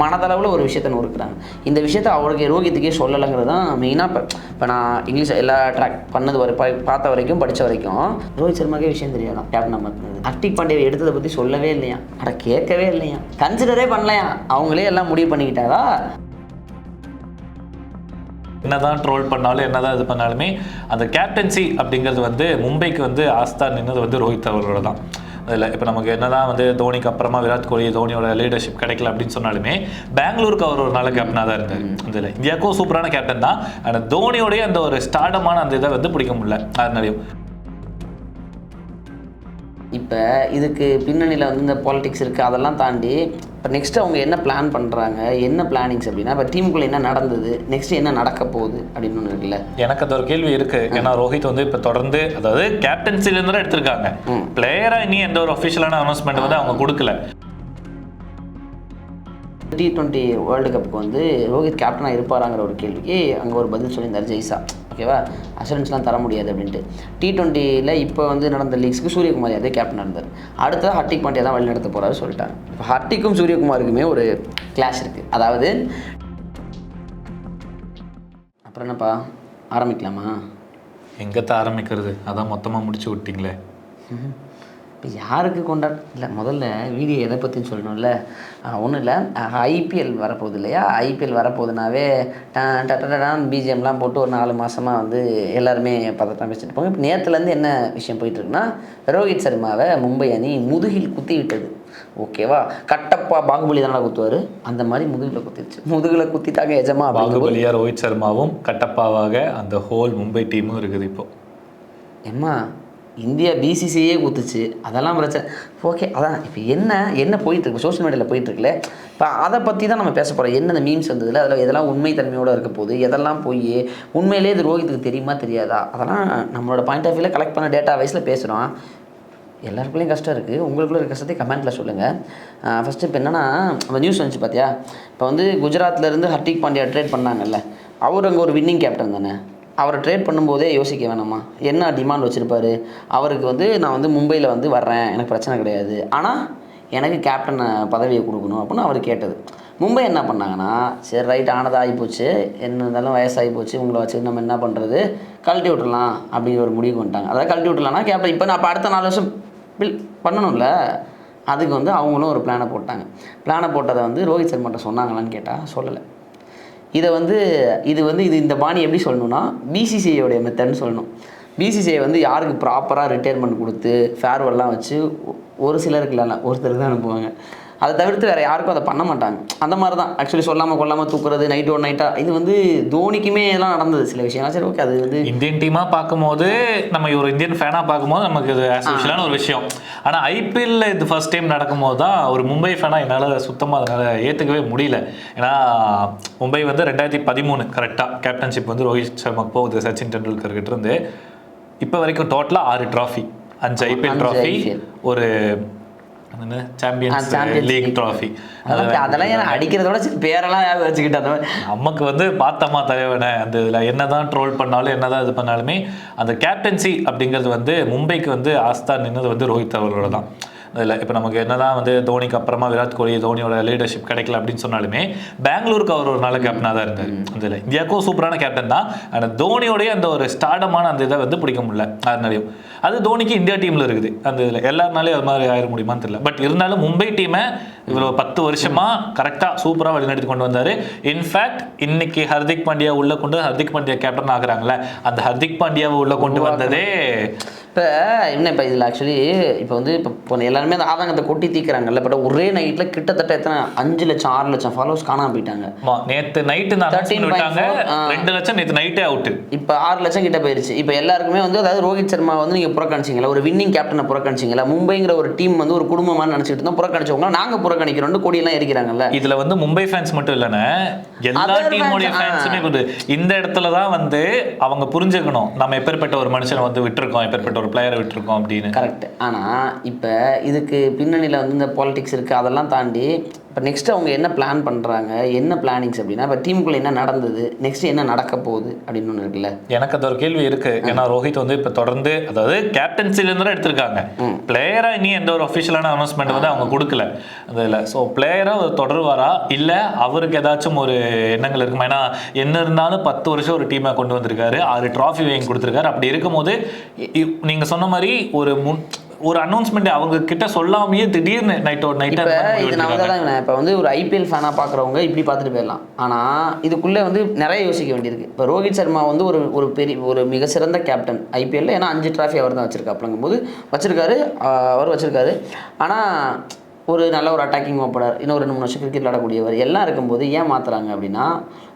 மனதளவில் ஒரு விஷயத்த நொறுக்குறாங்க. இந்த விஷயத்த அவருக்கு ரோகியத்துக்கே சொல்லலைங்கிறது தான் மெயினாக இப்போ இப்போ நான் இங்கிலீஷ் எல்லா ட்ராக் பண்ணது வரை பார்த்த வரைக்கும் படித்த வரைக்கும் ரோஹித் சர்மாக்கே விஷயம் தெரியாதான் கேப்டன் நம்ம ஹர்திக் பாண்டியை எடுத்ததை பற்றி சொல்லவே இல்லையா? அட கேட்கவே இல்லையா? கன்சிடரே பண்ணலையா? அவங்களே எல்லாம் முடிவு பண்ணிக்கிட்டாரா? என்னதான் ட்ரோல் பண்ணாலும் என்னதான் இது பண்ணாலுமே அந்த கேப்டன்சி அப்படிங்கிறது வந்து மும்பைக்கு வந்து ஆஸ்தா நின்னது வந்து ரோஹித் அவர்களோட தான். அதில் இப்போ நமக்கு என்னதான் வந்து தோனிக்கு அப்புறமா விராட் கோலி தோனியோட லீடர்ஷிப் கிடைக்கல அப்படின்னு சொன்னாலுமே பெங்களூருக்கு அவர் ஒரு நல்ல கேப்டனாக தான் இருந்தார். இதில் இந்தியாவுக்கும் சூப்பரான கேப்டன் தான். ஆனால் தோனியோடைய அந்த ஒரு ஸ்டார்டமான அந்த இதை வந்து பிடிக்க முடியல. அதனாலையும் இப்போ இதுக்கு பின்னணியில் வந்து இந்த பாலிடிக்ஸ் இருக்குது அதெல்லாம் தாண்டி இப்போ நெக்ஸ்ட் அவங்க என்ன பிளான் பண்ணுறாங்க என்ன பிளானிங்ஸ் அப்படின்னா இப்போ டீமுக்குள்ளே என்ன நடந்தது? நெக்ஸ்ட் என்ன நடக்க போகுது? அப்படின்னு ஒன்று இருக்குல்ல? எனக்கு அது ஒரு கேள்வி இருக்கு. ஏன்னா ரோஹித் வந்து இப்போ தொடர்ந்து அதாவது கேப்டன்சில இருந்து தான் எடுத்திருக்காங்க. பிளேயரா இனி எந்த ஒரு அஃபிஷியலான அனௌன்ஸ்மெண்ட் வந்து அவங்க கொடுக்கல. டி டுவெண்ட்டி வேர்ல்டு கப்புக்கு வந்து ரோஹித் கேப்டனாக இருப்பாராங்கிற ஒரு கேள்விக்கு அங்கே ஒரு பதில் சொல்லியிருந்தார் ஜெய்சா. ஓகேவா? அஷூரன்ஸ்லாம் தர முடியாது அப்படின்ட்டு. டி டுவெண்ட்டியில் இப்போ வந்து நடந்த லீக்ஸ்க்கு சூரியகுமார் யாதவ் கேப்டனாக இருந்தார். அடுத்தது ஹர்திக் பாண்டியா தான் வழி நடத்த போகிறாரு சொல்லிட்டாங்க. இப்போ ஹர்திக்கும் சூரியகுமாருக்குமே ஒரு கிளாஷ் இருக்குது அதாவது அப்புறம் என்னப்பா? ஆரம்பிக்கலாமா? எங்கத்த ஆரம்பிக்கிறது? அதான் மொத்தமா முடிச்சு விட்டீங்களே. இப்போ யாருக்கு கொண்டாட? இல்லை முதல்ல வீடியோ எதை பற்றின்னு சொல்லணும்ல? ஒன்றும் இல்லை. ஐபிஎல் வரப்போகுது இல்லையா? ஐபிஎல் வரப்போகுதுனாவே டட்டான் பிஜிஎம்லாம் போட்டு ஒரு நாலு மாதமாக வந்து எல்லாருமே பதட்டம் பேசிட்டு இருப்பாங்க. இப்போ நேற்றுலேருந்து என்ன விஷயம் போயிட்டுருக்குன்னா ரோஹித் சர்மாவை மும்பை அணி முதுகில் குத்தி விட்டது. ஓகேவா கட்டப்பா பாகுபலி தானே குத்துவார்? அந்த மாதிரி முதுகில் குத்திடுச்சு முதுகில் குத்திட்டாங்க எஜமா பாகுபலியா ரோஹித் சர்மாவும் கட்டப்பாவாக அந்த ஹோல் மும்பை டீமும் இருக்குது இப்போ. ஏம்மா இந்தியா பிசிசியே குத்துச்சு. அதெல்லாம் பிரச்சனை. ஓகே அதான். இப்போ என்ன என்ன போயிட்டுருக்கு சோஷியல் மீடியாவில் போயிட்டுருக்குல்ல இப்போ அதை பற்றி தான் நம்ம பேச போகிறோம் என்ன அந்த மீம்ஸ் வந்ததில்ல அதில் எதெல்லாம் உண்மை தன்மையோடு இருக்க போகுது? எதெல்லாம் போய் உண்மையிலே இது ரோஹித்துக்கு தெரியுமா தெரியாதா? அதெல்லாம் நம்மளோட பாயிண்ட் ஆஃப் வியூவில் கலெக்ட் பண்ண டேட்டா வைஸில் பேசுகிறோம் எல்லாருக்குள்ளேயும் கஷ்டம் இருக்குது உங்களுக்குள்ள இருக்க கஷ்டத்தை கமெண்ட்டில் சொல்லுங்கள் ஃபஸ்ட்டு இப்போ என்னென்னா அந்த நியூஸ் வந்துச்சு பார்த்தியா இப்போ வந்து குஜராத்லேருந்து ஹர்திக் பாண்டியா ட்ரேட் பண்ணாங்கல்ல. அவர் அங்கே ஒரு வின்னிங் கேப்டன் தானே? அவரை ட்ரேட் பண்ணும்போதே யோசிக்க வேணாமா? என்ன டிமாண்ட் வச்சுருப்பாரு? அவருக்கு வந்து நான் வந்து மும்பையில் வந்து வர்றேன். எனக்கு பிரச்சனை கிடையாது. ஆனால் எனக்கு கேப்டன் பதவியை கொடுக்கணும் அப்படின்னு அவர் கேட்டது. மும்பை என்ன பண்ணாங்கன்னா சரி ரைட் ஆனதாக ஆகிப்போச்சு போச்சு. என்ன இருந்தாலும் வயசாகி போச்சு. உங்களை வச்சு நம்ம என்ன பண்ணுறது கழட்டி விட்டுறலாம் அப்படிங்கிற ஒரு முடிவு வந்துட்டாங்க. அதாவது கழட்டி விட்டுலாம்னா கேப்டன் இப்போ நான் அடுத்த நாலு வருஷம் பில் பண்ணணும்ல அதுக்கு வந்து அவங்களும் ஒரு பிளானை போட்டாங்க. பிளானை போட்டதை வந்து ரோஹித் சர்மாட்ட சொன்னாங்களான்னு கேட்டால் சொல்லலை. இதை வந்து இது வந்து இது இந்த பாணி எப்படி சொல்லணும்னா பிசிசிஐயோடைய மெத்தட்னு சொல்லணும். பிசிசிஐ வந்து யாருக்கு ப்ராப்பராக ரிட்டையர்மெண்ட் கொடுத்து ஃபேர்வெல்லாம் வச்சு ஒரு சிலருக்கு இல்லைன்னா ஒருத்தருக்கு தான் அனுப்புவாங்க. அதை தவிர்த்து வேறு யாருக்கும் அதை பண்ண மாட்டாங்க. அந்த மாதிரி தான் ஆக்சுவலி சொல்லாமல் கொள்ளாமல் தூக்குறது நைட் ஒன் நைட்டாக இது வந்து தோனிக்குமே எல்லாம் நடந்தது சில விஷயம் சரி ஓகே அது வந்து இந்தியன் டீமா பார்க்கும்போது நம்ம ஒரு இந்தியன் ஃபேனா பார்க்கும்போது நமக்கு இது ஆஸ்யூஷலான ஒரு விஷயம். ஆனா ஐபிஎல்ல இது ஃபர்ஸ்ட் டைம் நடக்கும்போது தான் ஒரு மும்பை ஃபேனா என்னால சுத்தமா அதனால ஏத்துக்கவே முடியல. ஏன்னா மும்பை வந்து ரெண்டாயிரத்தி பதிமூணு கரெக்டா கேப்டன்ஷிப் வந்து ரோஹித் சர்மாக்கு போகுது சச்சின் டெண்டுல்கர் கிட்ட இருந்து. இப்போ வரைக்கும் டோட்டலா ஆறு டிராஃபி அஞ்சு ஐபிஎல் டிராஃபி. ஒரு சாம்பியன்ஸ் லீக். டிராஃபி அதெல்லாம் அதெல்லாம் ஏன் அடிக்கிறதோட பேரெல்லாம் வச்சுக்கிட்டு அந்த நமக்கு வந்து பார்த்தமா தலைவனை அந்த இதில் என்னதான் ட்ரோல் பண்ணாலும் என்னதான் இது பண்ணாலுமே அந்த கேப்டன்சி அப்படிங்கிறது வந்து மும்பைக்கு வந்து ஆஸ்தா நின்னது வந்து ரோஹித் அவர்களோட தான். அதில் இப்போ நமக்கு என்னதான் வந்து தோனிக்கு அப்புறமா விராட் கோலி தோனியோட லீடர்ஷிப் கிடைக்கல அப்படின்னு சொன்னாலுமே பெங்களூருக்கு அவர் ஒரு நல்ல கேப்டனாக தான் இருந்தார். அதில் இந்தியாவுக்கும் சூப்பரான கேப்டன் தான். ஆனால் தோனியோடைய அந்த ஒரு ஸ்டார்டமான அந்த இதை வந்து பிடிக்க முடியல அதனாலையும் அது தோனிக்கு இந்தியா டீமில் இருக்குது. அந்த இதில் எல்லாருனாலையும் அது மாதிரி ஆயிட முடியுமான்னு தெரியல. பட் இருந்தாலும் மும்பை டீமை இவ்வளோ பத்து வருஷமா கரெக்டாக சூப்பராக வழிநடத்தி கொண்டு வந்தார். இன்ஃபேக்ட் இன்னைக்கு ஹர்திக் பாண்டியா உள்ள கொண்டு ஹர்திக் பாண்டியா கேப்டன் ஆகுறாங்களே அந்த ஹர்திக் பாண்டியாவை உள்ள கொண்டு வந்ததே இப்போ என்ன இப்போ இதில் ஆக்சுவலி இப்போ வந்து இப்போ எல்லாருமே அந்த ஆதங்கத்தை கொட்டி தீக்குறாங்கல்ல பட் ஒரே நைட்டில் கிட்டத்தட்ட எத்தனை? அஞ்சு லட்சம் ஆறு லட்சம் ஃபாலோவர்ஸ் காணாம போயிட்டாங்க. நேத்து நைட்டு நான் 13.4 விட்டாங்க ஆ. ரெண்டு லட்சம் நேத்து நைட்டே அவுட்டு இப்போ ஆறு லட்சம் கிட்ட போயிருச்சு. இப்போ எல்லாருக்குமே வந்து அதாவது ரோஹித் சர்மா வந்து நீங்கள் புறக்கணிச்சிங்களா ஒரு வின்னிங் கேப்டனை புறக்கணிச்சிங்களா மும்பைங்கிற ஒரு டீம் வந்து ஒரு குடும்பமாக நினச்சிட்டு இருந்தோம் புறக்கணிச்சவங்க நாங்கள் புறக்கணிக்கிறோம்னு கொடியெல்லாம் எரிக்கிறாங்கல்ல இதுல வந்து மும்பை ஃபேன்ஸ் மட்டும் இல்லைன்னு எல்லா டீமோடைய. ஃபேன்ஸுமே இந்த இடத்துல தான் வந்து அவங்க புரிஞ்சுக்கணும். நம்ம எப்பேற்பட்ட ஒரு மனுஷனை வந்து விட்டுருக்கோம் எப்பேற்பட்ட ஒரு பிளேயரை விட்டுருக்கோம் அப்படின்னு. கரெக்ட் ஆனால் இப்போ இதுக்கு பின்னணியில் வந்து இந்த பாலிடிக்ஸ் இருக்குது அதெல்லாம் தாண்டி இப்போ நெக்ஸ்ட் அவங்க என்ன பிளான் பண்ணுறாங்க என்ன பிளானிங்ஸ் அப்படின்னா இப்போ டீமுக்குள்ளே என்ன நடந்தது நெக்ஸ்ட் என்ன நடக்க போகுது அப்படின்னு ஒன்று இருக்குல்ல? எனக்கு அது ஒரு கேள்வி இருக்கு. ஏன்னா ரோஹித் வந்து இப்ப தொடர்ந்து அதாவது கேப்டன்சில இருந்து தான் எடுத்திருக்காங்க. பிளேயரா இனி எந்த ஒரு அஃபிஷியலான அனௌன்ஸ்மெண்ட் வந்து அவங்க கொடுக்கல. அதுல ஸோ பிளேயரா அவர் தொடருவாரா? இல்ல அவருக்கு ஏதாச்சும் ஒரு எண்ணங்கள் இருக்குமா? ஏன்னா என்ன இருந்தாலும் பத்து வருஷம் ஒரு டீமை கொண்டு வந்திருக்காரு. ஆறு டிராஃபி வாங்கி கொடுத்துருக்காரு. அப்படி இருக்கும்போது இ- இ- நீங்க சொன்ன மாதிரி ஒரு முன் ஒரு அனௌன்ஸ்மெண்ட் அவங்க கிட்ட சொல்லாமையே திடீர்னு நைட் இப்போ இது நான். வந்து இப்போ வந்து ஒரு ஐபிஎல் ஃபேனாக பார்க்குறவங்க இப்படி பார்த்துட்டு போயிடலாம். ஆனால் இதுக்குள்ளே வந்து நிறைய யோசிக்க வேண்டியிருக்கு. இப்போ ரோஹித் சர்மா வந்து ஒரு ஒரு பெரிய ஒரு மிக சிறந்த கேப்டன் ஐபிஎல்ல ஏன்னா அஞ்சு டிராஃபி அவர் தான் வச்சிருக்காப்புலங்கும் போது வச்சிருக்காரு அவர் வச்சிருக்காரு. ஆனால் ஒரு நல்ல ஒரு அட்டாக்கிங் ஓப்பனர் இன்னும் ஒரு ரெண்டு மூணு வருஷம் கிரிக்கெட் விளாடக்கூடியவர் எல்லாம் இருக்கும்போது ஏன் மாற்றுறாங்க அப்படின்னா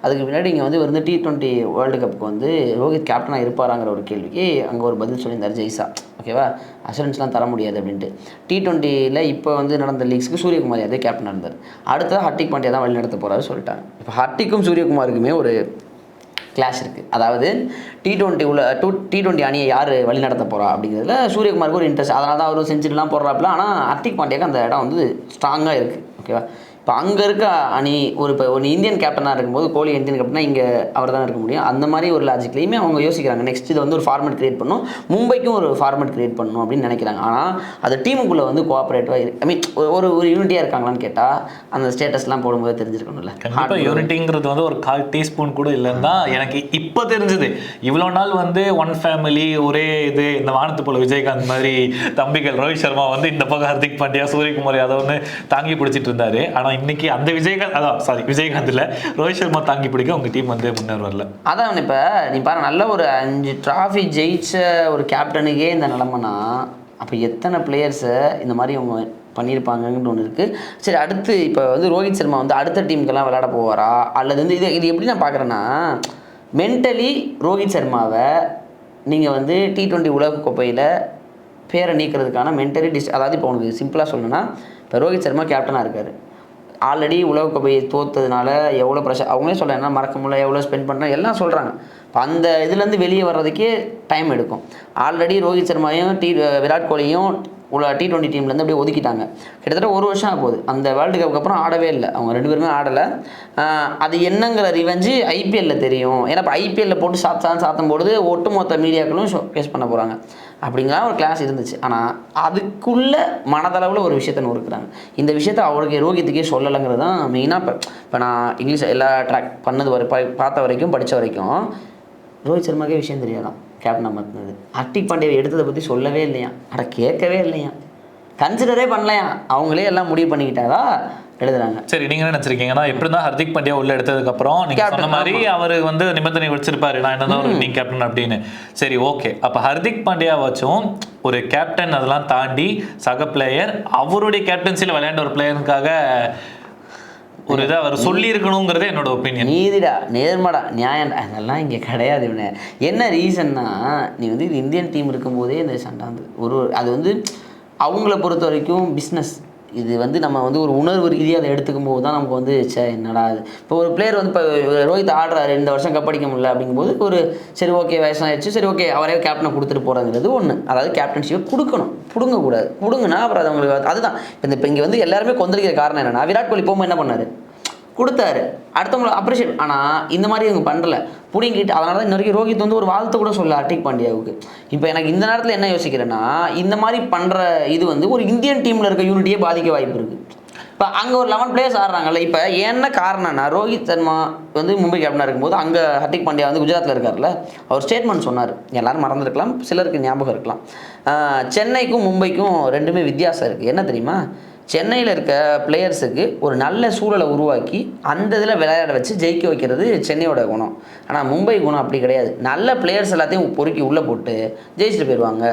அதுக்கு முன்னாடி இங்கே வந்து வந்து டி ட்வெண்ட்டி வேர்ல்டு கப்புக்கு வந்து ரோஹித் கேப்டனாக இருப்பாராங்கிற ஒரு கேள்விக்கு அங்கே ஒரு பதில் சொல்லியிருந்தார் ஜெய்சா. ஓகேவா? அஷூரன்ஸ்லாம் தர முடியாது அப்படின்ட்டு. டி டுவெண்ட்டியில் இப்போ வந்து நடந்த லீக்ஸ்க்கு சூரியகுமார் அதே கேப்டனாக இருந்தார். அடுத்தது ஹர்டிக் பாண்டியா தான் வழி நடத்த போகிறாரு சொல்லிட்டாங்க. இப்போ ஹர்டிக்கும் சூரியகுமாருக்குமே ஒரு கிளாஷ் இருக்குது அதாவது டி டுவெண்ட்டி உள்ள டூ டி டுவெண்ட்டி அணியை யார் வழி நடத்த போகிறா அப்படிங்கிறதுல சூரியகுமாருக்கு ஒரு இன்ட்ரெஸ்ட் அதனால தான் அவரும் செஞ்சுரிலாம் போடுறாப்புல. ஆனால் ஹர்திக் பாண்டியாக்கு அந்த இடம் வந்து ஸ்ட்ராங்காக இருக்குது ஓகேவா இப்போ அங்கே இருக்க அணி ஒரு இப்போ ஒரு இந்தியன் கேப்டனாக இருக்கும்போது கோலி இந்தியன் கேப்டனா இங்கே அவர் தான் இருக்க முடியும். அந்த மாதிரி ஒரு லாஜிக்லேயுமே அவங்க யோசிக்கிறாங்க. நெக்ஸ்ட் இது வந்து ஒரு ஃபார்மேட் கிரியேட் பண்ணணும் மும்பைக்கும் ஒரு ஃபார்மேட் கிரியேட் பண்ணணும் அப்படின்னு நினைக்கிறாங்க. ஆனால் அது டீமுக்குள்ளே வந்து கோஆப்ரேட்டிவாக இருக்கு ஐ மீன் ஒரு ஒரு யூனிட்டியாக இருக்காங்களான்னு கேட்டால் அந்த ஸ்டேட்டஸ்லாம் போடும்போது தெரிஞ்சிருக்கணும்ல. கண்டிப்பா யூனிட்டிங்கிறது வந்து ஒரு கால் டீஸ்பூன் கூட இல்லைன்னு தான் எனக்கு இப்போ தெரிஞ்சது. இவ்வளோ நாள் வந்து ஒன் ஃபேமிலி ஒரே இது இந்த வானத்து போல விஜயகாந்த் மாதிரி தம்பிகள் ரோஹித் சர்மா வந்து இந்த பக்கம் ஹர்திக் பாண்டியா சூரியகுமார் யாதவ்னு தாங்கி பிடிச்சிட்டு இருந்தாரு. ஆனா இன்னைக்கு அந்த விஜயகாந்த் அதான் சாரி விஜயகாந்த் இல்ல ரோஹித் சர்மா தாங்கி பிடிக்க உங்க டீம் வந்து முன்னேற வரல. அதான் இப்போ நீ பாரு நல்ல ஒரு அஞ்சு டிராஃபி ஜெயிச்ச ஒரு கேப்டனுக்கே இந்த நிலமைனா அப்போ எத்தனை பிளேயர்ஸை இந்த மாதிரி அவங்க பண்ணியிருப்பாங்கன்னு ஒன்று இருக்குது சரி அடுத்து இப்போ வந்து ரோஹித் சர்மா வந்து அடுத்த டீமுக்கெல்லாம் விளையாட போவாரா? அல்லது வந்து இது இது எப்படி நான் பார்க்குறேன்னா மென்டலி ரோஹித் சர்மாவை நீங்கள் வந்து டி டுவெண்ட்டி உலகக்கோப்பையில் பேரை நீக்கிறதுக்கான மென்டலி டிஸ் அதாவது இப்போ உனக்கு சிம்பிளாக சொல்லணும்னா இப்போ ரோஹித் சர்மா கேப்டனாக இருக்கார். ஆல்ரெடி உலகக்கோப்பையை தோத்ததுனால எவ்வளோ ப்ரெஷர் அவங்களே சொல்ல என்ன மறக்க முடியல எவ்வளோ ஸ்பெண்ட் பண்ணுறேன் எல்லாம் சொல்கிறாங்க இப்போ அந்த இதுலேருந்து வெளியே வர்றதுக்கே டைம் எடுக்கும். ஆல்ரெடி ரோஹித் சர்மாவையும் டி விராட் கோலியும் உள்ள டி டுவெண்ட்டி டீம்லேருந்து அப்படியே ஒதுக்கிட்டாங்க. கிட்டத்தட்ட ஒரு வருஷம் ஆக போகுது. அந்த வேர்ல்டு கப்புக்கு அப்புறம் ஆடவே இல்லை. அவங்க ரெண்டு பேருமே ஆடலை. அது என்னங்கிற ரிவெஞ்சு ஐபிஎல்ல தெரியும். ஏன்னா இப்போ ஐபிஎல்ல போட்டு சாத்தான் சாத்தும் பொழுது ஒட்டுமொத்த மீடியாக்களும் ஷோ கேஸ் பண்ண போகிறாங்க அப்படிங்கிற ஒரு கிளாஸ் இருந்துச்சு. ஆனால் அதுக்குள்ளே மனதளவில் ஒரு விஷயத்தை நொறுக்குறாங்க. இந்த விஷயத்த அவருக்கு ரோஹித்துக்கே சொல்லலைங்கிறது தான் மெயினாக இப்போ இப்போ நான் இங்கிலீஷ் எல்லா ட்ராக் பண்ணது வரை பார்த்த வரைக்கும் படித்த வரைக்கும் ரோஹித் சர்மாக்கே விஷயம் தெரியலாம் கேப்டன் அமர்த்தினது ஹர்திக் பாண்டியை எடுத்ததை பற்றி சொல்லவே இல்லையா? அட கேட்கவே இல்லையா? கன்சிடரே பண்ணலையா? அவங்களே எல்லாம் முடிவு பண்ணிக்கிட்டாதா எழுதுறாங்க. சரி நீங்க என்ன நினைச்சிருக்கீங்கன்னா எப்படி தான் ஹர்திக் பாண்டியா உள்ள எடுத்ததுக்கு அப்புறம் நீங்க சொன்ன மாதிரி அவர் வந்து நிபந்தனை வச்சிருப்பாரு நான் என்னதான் ஒரு நீங்க கேப்டன் அப்படின்னு. சரி ஓகே அப்ப ஹர்திக் பாண்டியா வச்சும் ஒரு கேப்டன் அதெல்லாம் தாண்டி சக பிளேயர் அவருடைய கேப்டன்சில விளையாண்ட ஒரு பிளேயருக்காக ஒரு இதை அவர் சொல்லி இருக்கணுங்கிறது என்னோட ஒப்பீனியன் நீதிடா நேர்மடா நியாயம்டா அதெல்லாம் இங்கே கிடையாது இவனே. என்ன ரீசன்னா நீ வந்து இது இந்தியன் டீம் இருக்கும்போதே இந்த சண்டை வந்தது ஒரு அது வந்து அவங்கள பொறுத்த வரைக்கும் பிஸ்னஸ் இது வந்து நம்ம வந்து ஒரு உணர்வு ரீதியாக அதை எடுத்துக்கும் போது தான் நமக்கு வந்து சே என்னடா இது? இப்போ ஒரு பிளேயர் வந்து இப்போ ரோஹித் ஆடுறாரு இந்த வருஷம் கப்படிக்க முடியல அப்படிங்கும்போது ஒரு சரி ஓகே வயசாகிடுச்சு சரி ஓகே அவரே கேப்டனை கொடுத்துட்டு போகிறாங்கிறது ஒன்று அதாவது கேப்டன்ஷிப்பை கொடுக்கணும். பிடுங்கக்கூடாது. கொடுங்கன்னா அப்புறம் அது அவங்களுக்கு அதுதான். இப்போ இந்த இப்போ இங்கே வந்து எல்லாருமே கொந்தளிக்கிற காரணம் என்னென்னா விராட் கோலி போகும்போது என்ன பண்ணார்? கொடுத்தாரு. அடுத்தவங்களை அப்ரிஷியேட் ஆனால் இந்த மாதிரி இவங்க பண்ணல. பிடிங்கிட்டு அதனால தான் இன்ன வரைக்கும் ரோஹித் வந்து ஒரு வாழ்த்து கூட சொல்ல அட்டிக் பாண்டியாவுக்கு. இப்போ எனக்கு இந்த நேரத்தில் என்ன யோசிக்கிறேன்னா இந்த மாதிரி பண்ணுற இது வந்து ஒரு இந்தியன் டீமில் இருக்க யூனிட்டியே பாதிக்க வாய்ப்பு இருக்குது இப்போ அங்கே ஒரு லெவன் பிளேயர்ஸ் ஆடுறாங்கல்ல இப்போ என்ன காரணம்னா ரோஹித் சர்மா வந்து மும்பை கேப்டனாக இருக்கும்போது அங்கே ஹர்திக் பாண்டியா வந்து குஜராத்தில் இருக்கார்ல அவர் ஸ்டேட்மெண்ட் சொன்னார். எல்லாரும் மறந்துருக்கலாம் சிலருக்கு ஞாபகம் இருக்கலாம். சென்னைக்கும் மும்பைக்கும் ரெண்டுமே வித்தியாசம் இருக்குது என்ன தெரியுமா? சென்னையில் இருக்க பிளேயர்ஸுக்கு ஒரு நல்ல சூழலை உருவாக்கி அந்த இதில் விளையாட வச்சு ஜெயிக்க வைக்கிறது சென்னையோட குணம். ஆனால் மும்பை குணம் அப்படி கிடையாது. நல்ல பிளேயர்ஸ் எல்லாத்தையும் பொறுக்கி உள்ளே போட்டு ஜெயிச்சுட்டு போயிடுவாங்க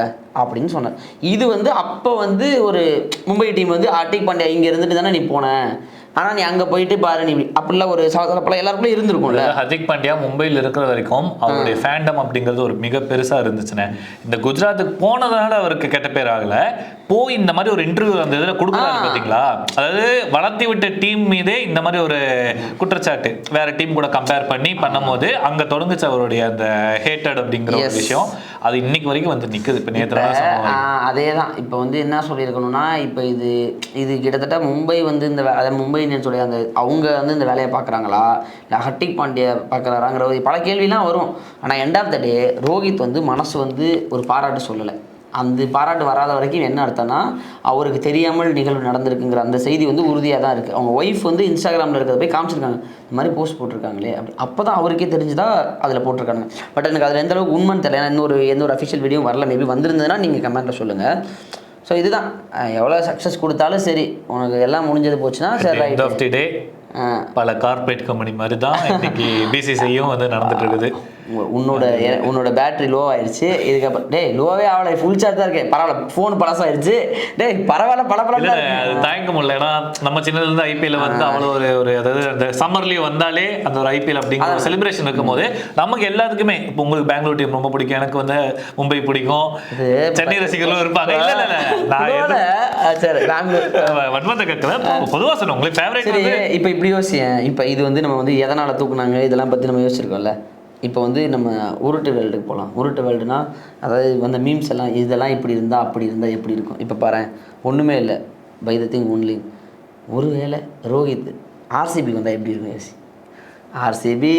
அப்படின்னு சொன்னார். இது வந்து அப்போ வந்து ஒரு மும்பை டீம் வந்து ஹார்திக் பாண்டியா இங்கே இருந்துட்டு தானே நீ போனேன் ஆனால் நீ அங்கே போயிட்டு பாரு நீ அப்படிலாம் ஒரு சலப்பெல்லாம் எல்லாருக்குள்ளே இருந்திருக்கும்ல. ஹர்திக் பாண்டியா மும்பையில் இருக்கிற வரைக்கும் அவருடைய ஃபேண்டம் அப்படிங்கிறது ஒரு மிக பெருசா இருந்துச்சுண்ணே இந்த குஜராத்துக்கு போனதுனால அவருக்கு கெட்ட பேர் ஆகல. போய் இந்த மாதிரி ஒரு இன்டர்வியூ அந்த இதில் கொடுக்குறாரு ஆ. பாத்தீங்களா? அதாவது வளர்த்தி விட்ட டீம் மீதே இந்த மாதிரி ஒரு குற்றச்சாட்டு வேற டீம் கூட கம்பேர் பண்ணி பண்ணும்போது அங்க தொடங்குச்சு அவருடைய அந்த ஹேட்டட் அப்படிங்கிற ஒரு. விஷயம். அது இன்னைக்கு வரைக்கும் வந்து நிக்குது. இப்போ நேற்று அதே தான் இப்போ வந்து என்ன சொல்லியிருக்கணும்னா இப்போ இது இது கிட்டத்தட்ட மும்பை வந்து இந்த அதாவது மும்பை இந்தியன்ஸ் உடைய அந்த அவங்க வந்து இந்த வேலையை பார்க்குறாங்களா? இல்லை ஹர்திக் பாண்டியா பார்க்குறாராங்கிற ஒரு பல கேள்விலாம் வரும். ஆனால் end of the day Rohit வந்து மனசு வந்து ஒரு பாராட்டு சொல்லலை. அந்த பாராட்டு வராத வரைக்கும் என்ன அர்த்தம்னா அவருக்கு தெரியாமல் நிகழ்வு நடந்திருக்குங்கிற அந்த செய்தி வந்து உறுதியாக தான் இருக்குது அவங்க ஒய்ஃப் வந்து இன்ஸ்டாகிராமில் இருக்கிறத போய் காமிச்சிருக்காங்க. இந்த மாதிரி போஸ்ட் போட்டிருக்காங்களே அப்படி. அப்போ தான் அவருக்கே தெரிஞ்சுதா அதில் போட்டிருக்காங்க. பட் எனக்கு அதில் எந்த அளவுக்கு உண்மைன்னு தெரியல. இன்னொரு எந்த ஒரு அஃபிஷியல் வீடியோ வரல. மேபி வந்திருந்ததுன்னா நீங்கள் கமெண்ட்டில் சொல்லுங்கள் ஸோ இதுதான். எவ்வளோ சக்ஸஸ் கொடுத்தாலும் சரி. உனக்கு எல்லாம் முடிஞ்சது போச்சுன்னா சரி end right of the day பல கார்ப்பரேட் கம்பெனி மாதிரி தான் இன்னைக்கு பிசிசியும் வந்து நடந்துட்டு இருக்குது. உன்னோட உன்னோட பேட்டரி லோ ஆயிடுச்சு இதுக்கப்புறம் டேய் லோவே ஆகலை ஃபுல் சார்ஜ் தான் இருக்கேன் பரவாயில்ல ஃபோன் பழசாயிருச்சு. டேய் பரவாயில்ல பல பல அது தாங்க முடியல. ஏன்னா நம்ம சின்னதுல இருந்து ஐபிஎல் வந்து அவ்வளோ ஒரு ஒரு அதாவது அந்த சம்மர் லீவ் வந்தாலே அந்த ஒரு ஐபிஎல் அப்படிங்கிற ஒரு செலிப்ரேஷன் இருக்கும்போது நமக்கு எல்லாத்துக்குமே இப்போ உங்களுக்கு பெங்களூர் டீம் ரொம்ப பிடிக்கும். எனக்கு வந்து மும்பை பிடிக்கும். சென்னை ரசிகர்களும் இருப்பாங்க. இல்ல இல்ல நான் சரி வன்மத்தை கேட்கல பொதுவா சொன்னேன் உங்களுக்கு ஃபேவரட் இப்போ இப்படி யோசியேன். இப்போ இது வந்து நம்ம வந்து எதனால் தூக்குனாங்க? இதெல்லாம் பற்றி நம்ம யோசிச்சிருக்கோம்ல. இப்போ வந்து நம்ம உருட்டு வேர்ல்டுக்கு போகலாம். உருட்டு வேல்டுனா அதாவது அந்த மீம்ஸ் எல்லாம் இதெல்லாம் இப்படி இருந்தால் அப்படி இருந்தால் எப்படி இருக்கும்? இப்போ பாரு ஒன்றுமே இல்லை. பை த திங் ஒன்லி ஒருவேளை ரோஹித் ஆர்சிபி வந்தால் எப்படி இருக்கும் AC RCB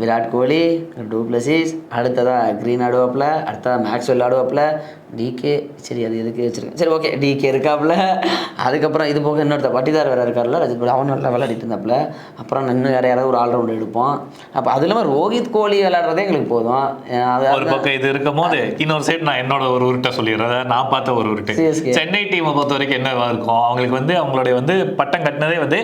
Virat Kohli du Plessis அடுத்ததாக க்ரீன் ஆடுவாப்புல அடுத்ததாக மேக்ஸ் ஆடுவாப்புல டிகே சரி அது எதுக்கு வச்சிருக்கேன் சரி ஓகே டிகே இருக்காப்புல. அதுக்கப்புறம் இது போக இன்னொருத்த பட்டிதார் வேறு இருக்கார்ல ரஜித் பால். அவன் நல்லா விளையாடிட்டு இருந்தாப்புல. அப்புறம் இன்னும் வேறு யாராவது ஒரு ஆல்ரவுண்டர் எடுப்போம். அப்போ அது இல்லாமல் ரோஹித் கோலி விளையாடுறதே எங்களுக்கு போதும். அது ஒரு பக்கம் இது இருக்கும் போது இன்னொரு சைடு நான் என்னோட ஒரு உருட்டை சொல்லிடுறேன். நான் பார்த்த ஒரு உருட்டு. சென்னை டீமை பொறுத்த வரைக்கும் என்னவா இருக்கும்? அவங்களுக்கு வந்து அவங்களுடைய வந்து பட்டம் கட்டினதே வந்து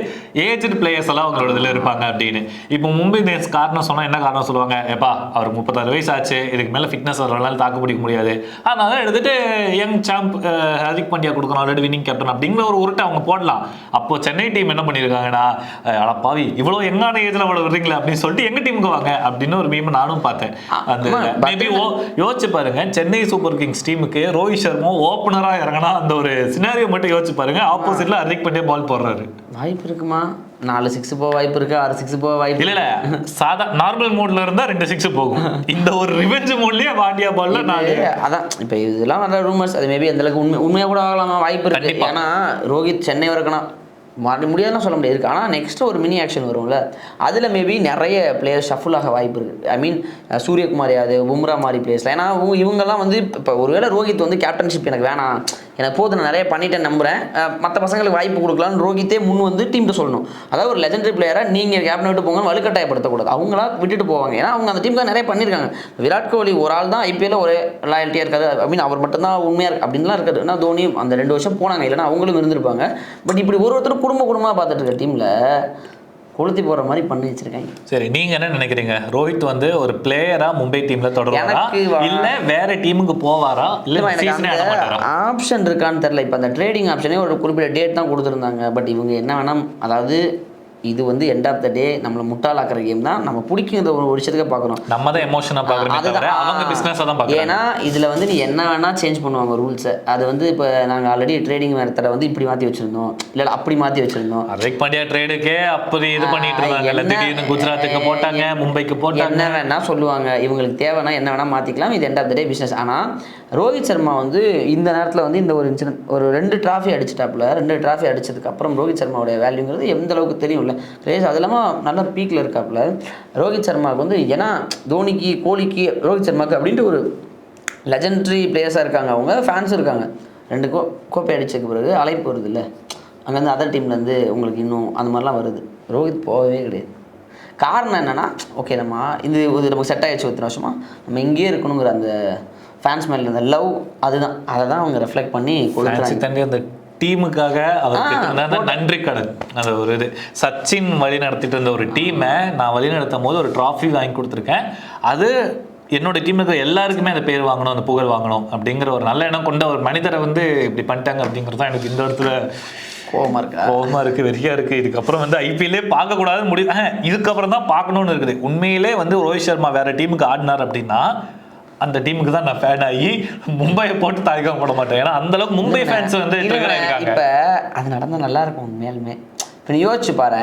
ஏஜ்டு பிளேயர்ஸ் எல்லாம் அவங்களோட இதில் இருப்பாங்க அப்படின்னு. இப்போ மும்பை இந்தியன்ஸ் காரணம் சொன்னா என்ன காரணம் சொல்லுவாங்க? ஏப்பா அவர் முப்பத்தாறு வயசு ஆச்சு. இதுக்கு மேல ஃபிட்னஸ் அவரால் தாக்கு பிடிக்க முடியாது. அதனால எடுத்துட்டு யங் சாம்ப் ஹார்திக் பாண்டியா கொடுக்கணும். ஆல்ரெடி வின்னிங் கேப்டன் அப்படிங்கிற ஒரு உருட்டை அவங்க போடலாம். அப்போ சென்னை டீம் என்ன பண்ணியிருக்காங்கன்னா அஹ், அட பாவி இவ்வளோ யங்கான ஏஜ்ல அவ்வளோ விடுறீங்களா அப்படின்னு சொல்லிட்டு எங்க டீமுக்கு வாங்க அப்படின்னு ஒரு மீம் நானும் பார்த்தேன். அந்த மேபி ஓ யோசிச்சு பாருங்க சென்னை சூப்பர் கிங்ஸ் டீமுக்கு ரோஹித் சர்மா ஓப்பனரா இறங்கினா அந்த ஒரு சினாரியோ மட்டும் யோசிச்சு பாருங்க. ஆப்போசிட்ல ஹர்திக் பாண்டியா பால் போடுறாரு. வாய்ப்பு இருக்குமா? நாலு சிக்ஸ் போக வாய்ப்பு இருக்கு ஆறு சிக்ஸ் போக வாய்ப்பு இல்ல சாதா நார்மல் மோட்ல இருந்தா ரெண்டு சிக்ஸ் போகும். இந்த ஒரு ரிவெஞ்ச் மோட்லயே பாண்டியா பால்ல நாலு. அதான் இப்போ இதெல்லாம் வர ரூமர்ஸ் அது மேபி அந்த அளவுக்கு உண்மை உண்மையாக கூட ஆகலாமா? வாய்ப்பு இருக்கு. ஏன்னா ரோஹித் சென்னை வரைக்கணும். மாற முடியாதுன்னு சொல்ல முடியாது. ஆனால் நெக்ஸ்ட் ஒரு மினி ஆக்ஷன் வரும்ல. அதில் மேபி நிறைய பிளேயர் ஷஃபுல் ஆக வாய்ப்பு இருக்குது ஐ மீன் சூரியகுமார் யாதவ் பும்ரா மாதிரி பிளேயர்ஸ்லாம் ஏன்னா இவங்க- இவங்கெல்லாம் வந்து இப்போ ஒருவேளை ரோஹித் வந்து கேப்டன்ஷிப் எனக்கு வேணாம். எனக்கு போது நான் நிறைய பண்ணிட்டேன் நம்புகிறேன் மற்ற பசங்களுக்கு வாய்ப்பு கொடுக்கலாம்னு ரோஹித்தே முன் வந்து டீம்கிட்ட சொல்லணும். அதாவது ஒரு லெஜண்டரி பிளேயராக நீங்கள் கேப்டன் விட்டு போங்க வலுக்கட்டாயப்படுத்தக்கூடாது. அவங்களா விட்டுட்டு போவாங்க. ஏன்னா அவங்க அந்த டீமுக்கு நிறைய பண்ணியிருக்காங்க விராட் கோலி ஒரு ஆள் தான் ஐபிஎல்ல ஒரே லாயல்ட்டியாக இருக்காது. ஐ மீன் அவர் மட்டும்தான் உண்மையாக இருக்கு அப்படின்லாம் இருக்காது. ஏன்னா தோனி அந்த ரெண்டு வருஷம் போனாங்க. இல்லைன்னா அவங்களும் இருந்திருப்பாங்க. பட் இப்படி ஒரு ஒருத்தர் குடும்ப குடும்பமாக பார்த்துட்டு இருக்க டீமில் கொளுத்தி போகிற மாதிரி பண்ணி வச்சிருக்காங்க. சரி நீங்க என்ன நினைக்கிறீங்க? ரோஹித் வந்து ஒரு பிளேயரா மும்பை டீம்ல தொடருவாரா? இல்ல வேற டீமுக்கு போவாரா? இல்ல ஆப்ஷன் இருக்கான்னு தெரில இப்போ அந்த ட்ரேடிங் ஆப்ஷனே ஒரு குறிப்பிட்ட டேட் தான் கொடுத்துருந்தாங்க. பட் இவங்க என்ன வேணாம் அதாவது இது வந்து எண்ட் ஆஃப் த டே நம்மளை முட்டாளாக்குற கேம் தான். நம்ம பிடிக்குங்கிற ஒரு ஒரு விஷயத்துக்கு பார்க்குறோம். நம்ம தான் எமோஷனா பாக்குறோமே தவிர அவங்க பிசினஸ் தான் ஏன்னா இதில் வந்து நீ என்ன வேணால் சேஞ்ச் பண்ணுவாங்க ரூல்ஸை அது வந்து இப்போ நாங்கள் ஆல்ரெடி ட்ரேடிங் மெத்தடை வந்து இப்படி மாற்றி வச்சுருந்தோம். இல்லை அப்படி மாற்றி வச்சுருந்தோம். ஹர்திக் பாண்டியா ட்ரேடுக்கே அப்படி இது பண்ணிட்டு திடீர்னு குஜராத்துக்கு போட்டாங்க மும்பைக்கு போட்டாங்க. என்ன வேணா சொல்லுவாங்க. இவங்களுக்கு தேவைன்னா என்ன வேணா மாற்றிக்கலாம் இது end of the day business ஆனால் ரோஹித் சர்மா வந்து இந்த நேரத்தில் வந்து இந்த ஒரு இன்சிடென்ட் ஒரு ரெண்டு டிராஃபி அடிச்சிட்டாப்புல. ரெண்டு டிராஃபி அடிச்சதுக்கு அப்புறம் ரோஹித் சர்மாவுடைய வேல்யூங்கிறது எந்த அளவுக்கு தெரியும்ல கிரேஸ் அது இல்லாமல் நல்ல பீக்கில் இருக்காப்புல. ரோஹித் சர்மாவுக்கு வந்து ஏன்னா தோனிக்கு கோலிக்கு ரோஹித் சர்மாவுக்கு அப்படின்ட்டு ஒரு லெஜண்டரி பிளேயர்ஸாக இருக்காங்க அவங்க. ஃபேன்ஸும் இருக்காங்க. ரெண்டு கோ கோப்பை அடிச்சதுக்கு பிறகு அழைப்பு வருது இல்லை. அங்கேருந்து அதர் டீம்லேருந்து உங்களுக்கு இன்னும் அந்த மாதிரிலாம் வருது. ரோஹித் போகவே கிடையாது. காரணம் என்னன்னா ஓகே நம்ம இது இது நமக்கு செட் ஆகிடுச்சு ஒருத்தர் வருஷமா நம்ம இங்கேயே இருக்கணுங்கிற அந்த ஃபேன்ஸ் மேலே இருந்த லவ் அதுதான். அதை தான் அவங்க ரெஃப்ளெக்ட் பண்ணி ஃபேன்சி தண்ணி அந்த டீமுக்காக அந்த நன்றி கடன். அந்த ஒரு இது. சச்சின் வழி நடத்திட்டு இருந்த ஒரு டீமை நான் வழி நடத்தும் போது ஒரு ட்ராஃபி வாங்கி கொடுத்துருக்கேன். அது என்னோட டீமுக்கு எல்லாருக்குமே அந்த பேர் வாங்கணும் அந்த புகழ் வாங்கணும் அப்படிங்கிற ஒரு நல்ல எண்ணம் கொண்ட ஒரு மனிதரை வந்து இப்படி பண்ணிட்டாங்க அப்படிங்கிறது தான் எனக்கு இந்த இடத்துல கோவமா இருக்கா? கோபமா இருக்கு வெறியா இருக்கு. இதுக்கப்புறம் வந்து ஐபிஎல்லே பார்க்க கூடாது முடிவு. இதுக்கப்புறம் தான் பார்க்கணும்னு இருக்குது. உண்மையிலே வந்து ரோஹித் சர்மா வேற டீமுக்கு ஆடினார் அப்படின்னா அந்த டீமுக்கு தான் நான் ஃபேன் ஆகி மும்பையை போட்டு தாய்க்காம போட மாட்டேன். ஏன்னா அந்த அளவுக்கு மும்பை ஃபேன்ஸ் வந்து இப்ப அது நடந்தா நல்லா இருக்கும் உண்மையாலுமே. இப்போ நீ யோசிச்சு பாரு.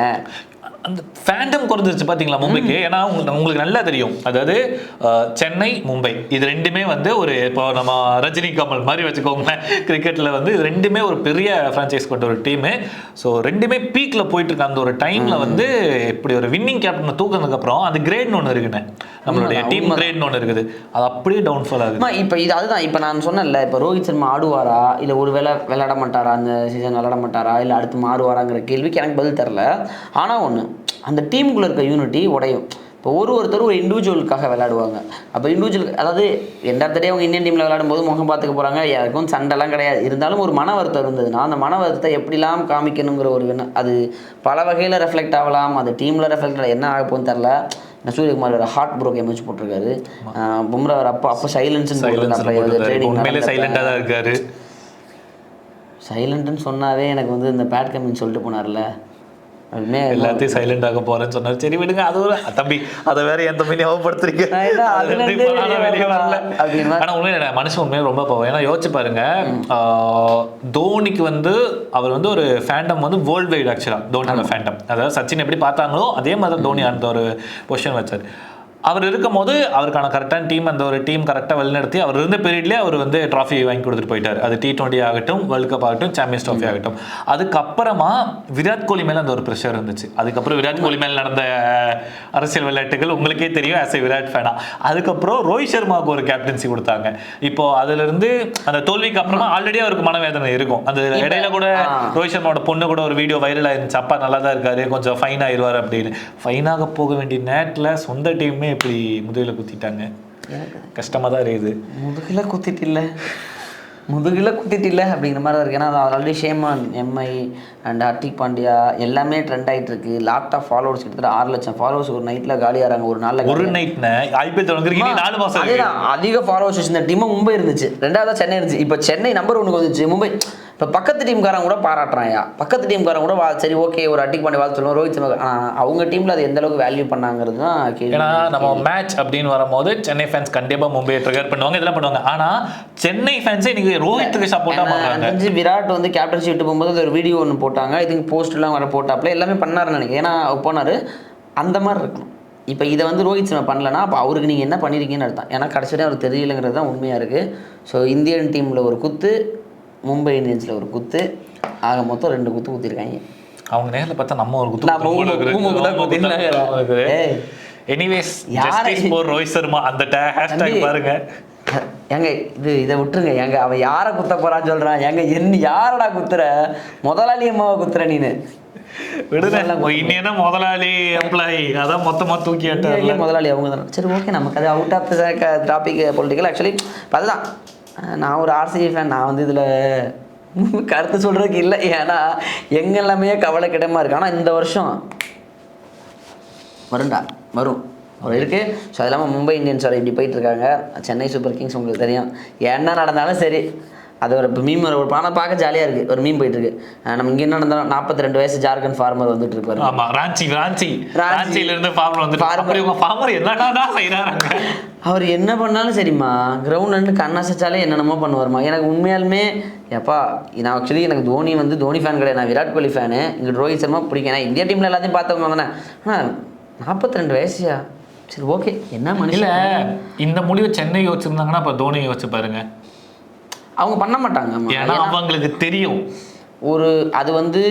அந்த ஃபேண்டம் குறைஞ்சிருச்சு பாத்தீங்களா மும்பைக்கு? ஏன்னா உங்களுக்கு உங்களுக்கு நல்லா தெரியும். அதாவது சென்னை மும்பை. இது ரெண்டுமே வந்து ஒரு இப்போ நம்ம ரஜினி கமல் மாதிரி வச்சுக்கோங்களேன். கிரிக்கெட்ல வந்து இது ரெண்டுமே ஒரு பெரிய ஃப்ரான்ச்சைஸ் கொண்ட ஒரு டீமு ஸோ ரெண்டுமே பீக்ல போயிட்டு இருக்க அந்த ஒரு டைம்ல வந்து இப்படி ஒரு வின்னிங் கேப்டனை தூக்கினதுக்கு அப்புறம் அந்த கிரேட்னு ஒன்று இருக்குண்ணே. நம்மளுடைய டீம் கிரேட்னு ஒன்று இருக்குது. அது அப்படியே டவுன்ஃபால் ஆகுது. இப்போ இது அதுதான். இப்போ நான் சொன்னேன்ல இப்போ ரோஹித் சர்மா ஆடுவாரா? இல்லை ஒரு வேளை விளையாட மாட்டாரா? அந்த சீசன் விளையாட மாட்டாரா? இல்லை அடுத்து மாறுவாராங்கிற கேள்விக்கு எனக்கு பதில் தரல. ஆனால் ஒன்று அந்த டீமுக்குள்ளே இருக்க யூனிட்டி உடையும். இப்போ ஒரு ஒருத்தர் ஒரு இண்டிவிஜுவலுக்காக விளையாடுவாங்க. அப்போ இண்டிவிஜுவல் அதாவது எண்ட் ஆஃப் த டே அவங்க இந்தியன் டீமில் விளையாடும் போது முகம் பார்த்துக்க போகிறாங்க யாருக்கும் சண்டைலாம் கிடையாது. இருந்தாலும் ஒரு மன வருத்தம் இருந்ததுன்னா அந்த மன வருத்தத்தை எப்படிலாம் காமிக்கணுங்கிற ஒரு அது பல வகையில் ரெஃப்ளெக்ட் ஆகலாம். அது டீமில் ரெஃப்ளெக்ட் என்ன ஆக போகுதுன்னு தெரில சூரியகுமார் வேறு ஹார்ட் ப்ரோக் எமேஜ் போட்டிருக்காரு பும்ரா அப்போ அப்போ சைலன்ஸ் தான் இருக்காரு. சைலண்ட்னு சொன்னாவே எனக்கு வந்து இந்த பேட் கம்மின்னு சொல்லிட்டு போனார்ல. அப்படின்னே எல்லாத்தையும் சைலண்ட் ஆக போறேன்னு சொன்னாரு. சரி விடுங்க அது ஒரு தம்பி அதை வேற என் தம்பி ஞாபகப்படுத்துறீங்க? ஆனா உண்மையில மனுஷன் உண்மையில ரொம்ப போவோம் ஏன்னா யோசிச்சு பாருங்க தோனிக்கு வந்து அவர் வந்து ஒரு ஃபேண்டம் வந்து வேர்ல்ட் வைட் ஆக்சுவலா தோனியோட ஃபேண்டம் அதாவது சச்சின் எப்படி பார்த்தாங்களோ அதே மாதிரி தான் தோனி அந்த ஒரு பொசிஷன் வச்சார். அவர் இருக்கும்போது அவருக்கான கரெக்டான டீம் அந்த ஒரு டீம் கரெக்டாக வழிநடத்தி அவர் இருந்த பீரியட்லேயே அவர் வந்து ட்ராஃபி வாங்கி கொடுத்துட்டு போயிட்டார். அது டி டுவெண்ட்டி ஆகட்டும் வேர்ல்ட் கப் ஆகட்டும் சாம்பியன்ஸ் ட்ராஃபி ஆகட்டும். அதுக்கப்புறமா விராட் கோலி மேலே அந்த ஒரு ப்ரெஷர் இருந்துச்சு. அதுக்கப்புறம் விராட் கோலி மேலே நடந்த அரசியல் விளையாட்டுகள் உங்களுக்கே தெரியும் ஆஸ் ஏ விராட் ஃபேனா அதுக்கப்புறம் ரோஹித் சர்மாவுக்கு ஒரு கேப்டன்சி கொடுத்தாங்க. இப்போ அதுல இருந்து அந்த தோல்விக்கு அப்புறமா ஆல்ரெடி அவருக்கு மனவேதனை இருக்கும். அந்த இடையில கூட. ரோஹித் சர்மாவோட பொண்ணு கூட ஒரு வீடியோ வைரல் ஆயிருந்துச்சு. அப்பா நல்லா தான் இருக்காரு கொஞ்சம் ஃபைன் ஆயிடுவார் அப்படின்னு. ஃபைனாக போக வேண்டிய நேரத்தில் சொந்த டீமே இப்படி முதுகில் குத்திட்டாங்க. கஷ்டமா தான் இருக்குது. முதுகில் குத்திட்டு இல்லை முதுகில் குத்திட்டு இல்லை அப்படிங்கிற மாதிரி தான் இருக்கு. ஏன்னா already shame on MI and Hardik Pandya எல்லாமே ட்ரெண்ட் ஆயிட்டு இருக்கு. லாட் ஆஃப் ஃபாலோவர்ஸ் கிட்டத்தட்ட ஆறு லட்சம் ஃபாலோவர்ஸ் ஒரு நைட்டில் காலியாகிறாங்க ஒரு நாளில் ஒரு நைட்ன ஐபிஎல் தொடங்குறீங்க நாலு அதேதான். அதிக ஃபாலோவர்ஸ் வச்சிருந்த டீமும் மும்பை இருந்துச்சு. ரெண்டாவதா சென்னை இருந்துச்சு. இப்போ சென்னை நம்பர் ஒன்றுக்கு வந்துச்சு. மும்பை இப்போ பக்கத்து டீம்காரன் கூட பாராட்டுறாயா பக்கத்து டீம்காரன் கூட வா- சரி ஓகே ஒரு அட்டிக் பண்ணி வாழ்த்து சொல்லுவோம் ரோஹித் சர்மா. அவங்க டீம்ல அது எந்த அளவுக்கு வேல்யூ பண்ணாங்கிறது தான் ஏன்னா நம்ம மேட்ச் அப்படின்னு வரும்போது சென்னை ஃபேன்ஸ் கண்டிப்பா மும்பை ட்ரிகர் பண்ணுவாங்க இதெல்லாம் பண்ணுவாங்க. ஆனா சென்னை ஃபேன்ஸே இன்னைக்கு ரோஹித்துக்கு சப்போர்ட்டா எனக்கு பண்றாங்க தெரிஞ்சு விராட் வந்து கேப்டன்சி விட்டு போகும்போது அது ஒரு வீடியோ ஒன்று போட்டாங்க. இதுக்கு போஸ்ட்லாம் வர போட்டாப்ல எல்லாமே பண்ணாருன்னு நினைக்கிறேன். ஏன்னா போனாரு அந்த மாதிரி இருக்கணும். இப்போ இதை வந்து ரோஹித் சர்மா பண்ணலன்னா அப்போ அவருக்கு நீங்கள் என்ன பண்ணிருக்கீங்கன்னு அர்த்தம். ஏன்னா கடைசி வரையும் அவர் தெரியலங்கிறது தான் உண்மையாக இருக்குது ஸோ இந்தியன் டீமில் ஒரு குத்து மும்பை இந்தியன்ஸில் ஒரு குத்து. ஆக மொத்தம் ரெண்டு குத்து குத்திருக்காங்க. அவங்க நேர்ல பார்த்தா நம்ம ஒரு குத்து. எனிவேஸ் யாரை- ஜஸ்டிஸ் ஃபார் ரோஹித் சர்மா அந்த ஹேஷ்டேக் பாருங்க. ஏங்க இது இதை விட்டுருங்க. ஏங்க அவன் யாரை குத்த போறான்னு சொல்றான் ஏங்க என்ன யாரடா குத்துற? முதலாளி அம்மாவை குத்துற நீனு. முதலாளி எம்ப்ளாயி அதான் மொத்தமா தூக்கி முதலாளி அவங்க தான். சரி ஓகே நமக்கு அது out of topic political actually அதுதான். நான் ஒரு ஆர்சிபி ஃபேன் நான் வந்து இதில் கருத்து சொல்கிறதுக்கு இல்லை. ஏன்னா எங்கள் எல்லாமே கவலை கிடமா இருக்கு. ஆனால் இந்த வருஷம் வரும்டா வரும். அவர் இருக்குது ஸோ அது இல்லாமல் மும்பை இந்தியன்ஸ் வர இப்படி போயிட்டுருக்காங்க சென்னை சூப்பர் கிங்ஸ் உங்களுக்கு தெரியும். என்ன நடந்தாலும் சரி. அது ஒரு இப்போ மீம் ஒரு ஆனால் பார்க்க ஜாலியாக இருக்குது ஒரு மீம் போயிட்டு இருக்கு நம்ம இங்கே என்ன நடந்தாலும் நாற்பத்தி ரெண்டு வயசு ஜார்க்கண்ட் ஃபார்மர் வந்துட்டு இருப்பாரு. ஆமா ராஞ்சி ராஞ்சி. ராஞ்சி. ராஞ்சில இருந்து ஃபார்மர் வந்து உங்க ஃபார்மர் என்னடா செய்யறாங்க அவர் என்ன பண்ணாலும் சரிம்மா கிரவுண்ட் ரெண்டு கண்ணாசச்சாலே என்னென்னமோ பண்ணுவார்மா எனக்கு உண்மையாலுமே எப்பா நான் ஆக்சுவலி எனக்கு தோனி வந்து தோனி ஃபேன் கிடையாது. நான் விராட் கோலி ஃபேனு இங்கே ரோஹித் சர்மா பிடிக்கும் ஏன்னா இந்தியா டீமில் எல்லாத்தையும் பார்த்தவங்க தானே. ஆனால் நாற்பத்தி ரெண்டு வயசுயா? சரி ஓகே என்ன மனுஷன்? இந்த முடிவை சென்னை யோசிச்சிருந்தாங்கன்னா அப்ப தோனி யோசிச்சு பாருங்க. அவங்க பண்ண மாட்டாங்க. ஏன்னா அவங்களுக்கு தெரியும் ஒரு அது வந்து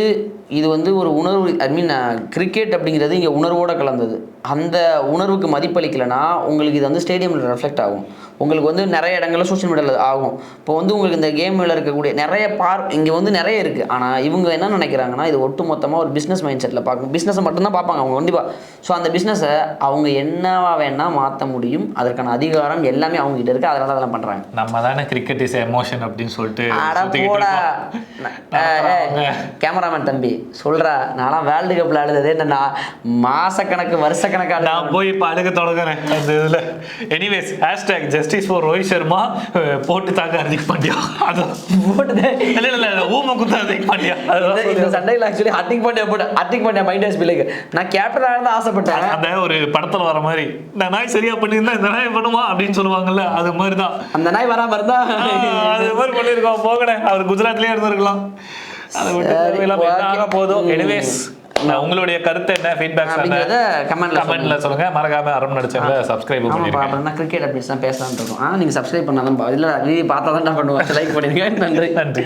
இது வந்து ஒரு உணர்வு ஐ மீன் கிரிக்கெட் அப்படிங்கிறது இங்கே உணர்வோட கலந்தது. அந்த உணர்வுக்கு மதிப்பளிக்கலைன்னா உங்களுக்கு இது வந்து ஸ்டேடியமில் ரெஃப்ளெக்ட் ஆகும். உங்களுக்கு வந்து நிறைய இடங்கள்ல சோஷியல் மீடியாவில் ஆகும். இப்போ வந்து உங்களுக்கு இந்த கேமில் இருக்கக்கூடிய நிறைய பார் இங்கே வந்து நிறைய இருக்குது ஆனால் இவங்க என்ன நினைக்கிறாங்கன்னா இது ஒட்டு மொத்தமாக ஒரு பிஸ்னஸ் மைண்ட் செட்டில் பார்க்கும் பிஸ்னஸை மட்டும்தான் பார்ப்பாங்க அவங்க கண்டிப்பாக ஸோ அந்த பிஸ்னஸை அவங்க என்னவா வேணால் மாற்ற முடியும். அதற்கான அதிகாரம் எல்லாமே அவங்க கிட்ட இருக்குது அதனால அதெல்லாம் பண்ணுறாங்க நம்ம தானே கிரிக்கெட் இஸ் எமோஷன் அப்படின்னு சொல்லிட்டு. கேமராமேன் தம்பி. சொல்றா நான்லாம் வேர்ல்டு கப்ல அழுததே என்ன மாசக்கணக்கு வருஷக்கணக்கு நான் போய் இப்ப அழுக தொடங்குறேன் அந்த இதுல. Anyways hashtag justice for Rohit Sharma போட்டு தாக்க ஹர்திக் பாண்டியா. அதான் போட்டுதே. இல்ல இல்ல இல்ல ஊம குத்த ஹர்திக் பாண்டியா. இந்த- சண்டையில் ஆக்சுவலி ஹட்டிங் பாண்டியா போட்டு ஹட்டிங் பாண்டியா மைண்ட் ஹாஸ் பிள்ளைக்கு நான் கேப்டன் ஆகணும் ஆசைப்பட்டேன். அந்த ஒரு படத்துல வர மாதிரி இந்த நாய் சரியா பண்ணியிருந்தா இந்த நாய் பண்ணுமா? அப்படின்னு சொல்லுவாங்கல்ல அது மாதிரி தான். அந்த நாய் வராம இருந்தா அது மாதிரி பண்ணியிருக்கோம் போகணே. அவர் குஜராத்லயே இருந்திருக்கலாம். அதை விட்டு போதும். எனிவேஸ் உங்களுடைய கருத்து என்ன? அப்படிங்கிறத கமெண்ட்ல கமெண்ட்ல சொல்லுங்க. மறக்காம அறம் நடிச்சவங்க சப்ஸ்கிரைப் பண்ணிருக்கேன் அப்புறம் கிரிக்கெட் அப்டேட்ஸ் தான் பேசலாம்னு இருக்கோம். ஆனால் நீங்கள் சப்ஸ்கிரைப் பண்ணாதான் இல்லை வீடியோ பார்த்தா தான் பண்ணுவோம் லைக் பண்ணிடுங்க நன்றி. நன்றி.